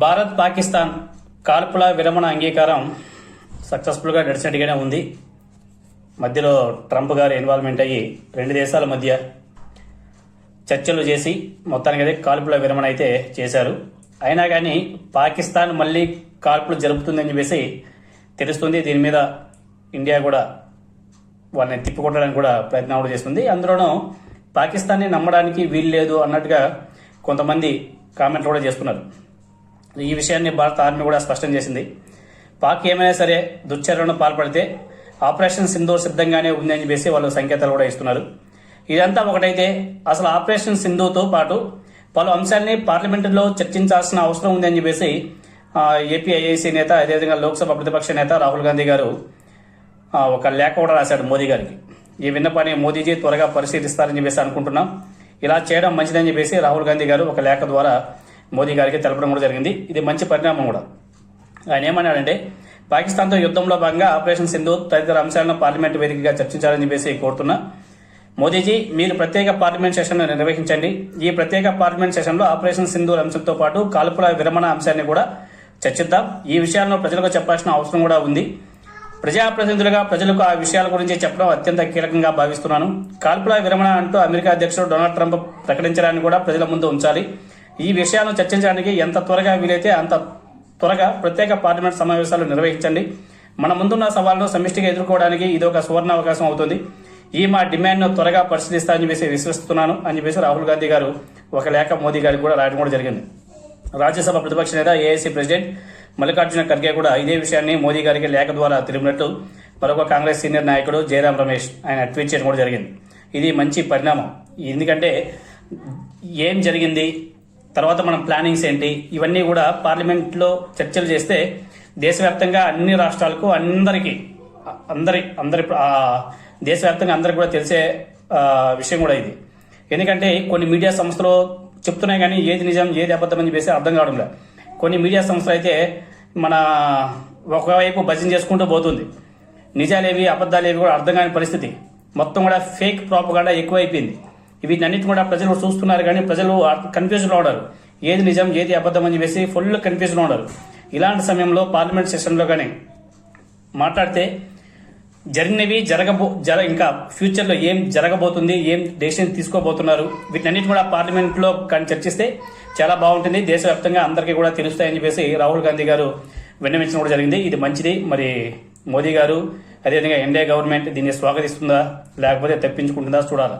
భారత్ పాకిస్తాన్ కాల్పుల విరమణ అంగీకారం సక్సెస్ఫుల్గా నడిచినట్టుగానే ఉంది. మధ్యలో ట్రంప్ గారు ఇన్వాల్వ్మెంట్ అయ్యి రెండు దేశాల మధ్య చర్చలు చేసి మొత్తానికి అయితే కాల్పుల విరమణ అయితే చేశారు. అయినా కానీ పాకిస్తాన్ మళ్ళీ కాల్పులు జరుపుతుందని చెప్పేసి తెలుస్తుంది. దీని మీద ఇండియా కూడా వాళ్ళని తిప్పికొట్టడానికి కూడా ప్రయత్నం కూడా చేస్తుంది. అందులోనూ పాకిస్తాన్ని నమ్మడానికి వీలు లేదు అన్నట్టుగా కొంతమంది కామెంట్లు కూడా చేస్తున్నారు. ఈ విషయాన్ని భారత ఆర్మీ కూడా స్పష్టం చేసింది. పాక్ ఏమైనా సరే దుశ్చర్యలను పాల్పడితే ఆపరేషన్ సింధూర్ సిద్ధంగానే ఉంది అని చెప్పేసి వాళ్ళు సంకేతాలు కూడా ఇస్తున్నారు. ఇదంతా ఒకటైతే అసలు ఆపరేషన్ సింధుతో పాటు పలు అంశాల్ని పార్లమెంటులో చర్చించాల్సిన అవసరం ఉంది అని చెప్పేసి ఏపీఐఐసి నేత అదేవిధంగా లోక్సభ ప్రతిపక్ష నేత రాహుల్ గాంధీ గారు ఒక లేఖ కూడా రాశాడు మోదీ గారికి. ఈ విన్నపాన్ని మోదీజీ త్వరగా పరిశీలిస్తారని చెప్పేసి అనుకుంటున్నాం. ఇలా చేయడం మంచిదని చెప్పేసి రాహుల్ గాంధీ గారు ఒక లేఖ ద్వారా మోదీ గారికి తెలపడం కూడా జరిగింది. ఇది మంచి పరిణామం కూడా. ఆయన ఏమన్నాడంటే పాకిస్తాన్తో యుద్ధంలో భాగంగా ఆపరేషన్ సింధు తదితర అంశాలను పార్లమెంట్ వేదికగా చర్చించాలని చెప్పేసి కోరుతున్నా. మోదీజీ మీరు ప్రత్యేక పార్లమెంట్ సెషన్ను నిర్వహించండి. ఈ ప్రత్యేక పార్లమెంట్ సెషన్లో ఆపరేషన్ సింధు అంశంతో పాటు కాల్పుల విరమణ అంశాన్ని కూడా చర్చిద్దాం. ఈ విషయాలను ప్రజలకు చెప్పాల్సిన అవసరం కూడా ఉంది. ప్రజాప్రతినిధులుగా ప్రజలకు ఆ విషయాల గురించి చెప్పడం అత్యంత కీలకంగా భావిస్తున్నాను. కాల్పుల విరమణ అంటూ అమెరికా అధ్యక్షుడు డొనాల్డ్ ట్రంప్ ప్రకటించడాన్ని కూడా ప్రజల ముందు ఉంచాలి. ఈ విషయాలను చర్చించడానికి ఎంత త్వరగా వీలైతే అంత త్వరగా ప్రత్యేక పార్లమెంట్ సమావేశాలు నిర్వహించండి. మన ముందున్న సవాళ్ళను సమిష్టిగా ఎదుర్కోవడానికి ఇది ఒక సువర్ణ అవకాశం అవుతుంది. ఈ మా డిమాండ్ను త్వరగా పరిశీలిస్తానని చెప్పేసి విశ్వసిస్తున్నాను. అని చెప్పేసి రాహుల్ గాంధీ గారు ఒక లేఖ మోదీ గారికి కూడా రాయడం కూడా జరిగింది. రాజ్యసభ ప్రతిపక్ష నేత ఏఐసీ ప్రెసిడెంట్ మల్లికార్జున ఖర్గే కూడా ఇదే విషయాన్ని మోదీ గారికి లేఖ ద్వారా తెలిపినట్టు మరొక కాంగ్రెస్ సీనియర్ నాయకుడు జయరాం రమేష్ ఆయన ట్వీట్ చేయడం కూడా జరిగింది. ఇది మంచి పరిణామం. ఎందుకంటే ఏం జరిగింది? తర్వాత మనం ప్లానింగ్స్ ఏంటి? ఇవన్నీ కూడా పార్లమెంట్లో చర్చలు చేస్తే దేశవ్యాప్తంగా అన్ని రాష్ట్రాలకు అందరికీ అందరి అందరి దేశవ్యాప్తంగా అందరికి కూడా తెలిసే విషయం కూడా ఇది. ఎందుకంటే కొన్ని మీడియా సంస్థలు చెప్తున్నాయి కానీ ఏది నిజం ఏది అబద్ధం అని చెప్పేసి అర్థం కావడం లేదు. కొన్ని మీడియా సంస్థలు అయితే మన ఒకవైపు భజన చేసుకుంటూ పోతుంది. నిజాలేవి అబద్ధాలేవి కూడా అర్థం కాని పరిస్థితి. మొత్తం కూడా ఫేక్ ప్రాపగాండా ఎక్కువైపోయింది. వీటన్నిటిని కూడా ప్రజలు చూస్తున్నారు కానీ ప్రజలు కన్ఫ్యూజన్లో ఉన్నారు. ఏది నిజం ఏది అబద్ధం అని చెప్పేసి ఫుల్ కన్ఫ్యూజన్లో ఉన్నారు. ఇలాంటి సమయంలో పార్లమెంట్ సెషన్లో కానీ మాట్లాడితే జరిగినవి జరగబో జర ఇంకా ఫ్యూచర్లో ఏం జరగబోతుంది ఏం డెసిషన్ తీసుకోబోతున్నారు వీటన్నిటి కూడా పార్లమెంట్లో కానీ చర్చిస్తే చాలా బాగుంటుంది. దేశవ్యాప్తంగా అందరికీ కూడా తెలుస్తాయని చెప్పేసి రాహుల్ గాంధీ గారు విన్నవించడం కూడా జరిగింది. ఇది మంచిది. మరి మోదీ గారు అదేవిధంగా ఎన్డీఏ గవర్నమెంట్ దీన్ని స్వాగతిస్తుందా లేకపోతే తప్పించుకుంటుందా చూడాలా.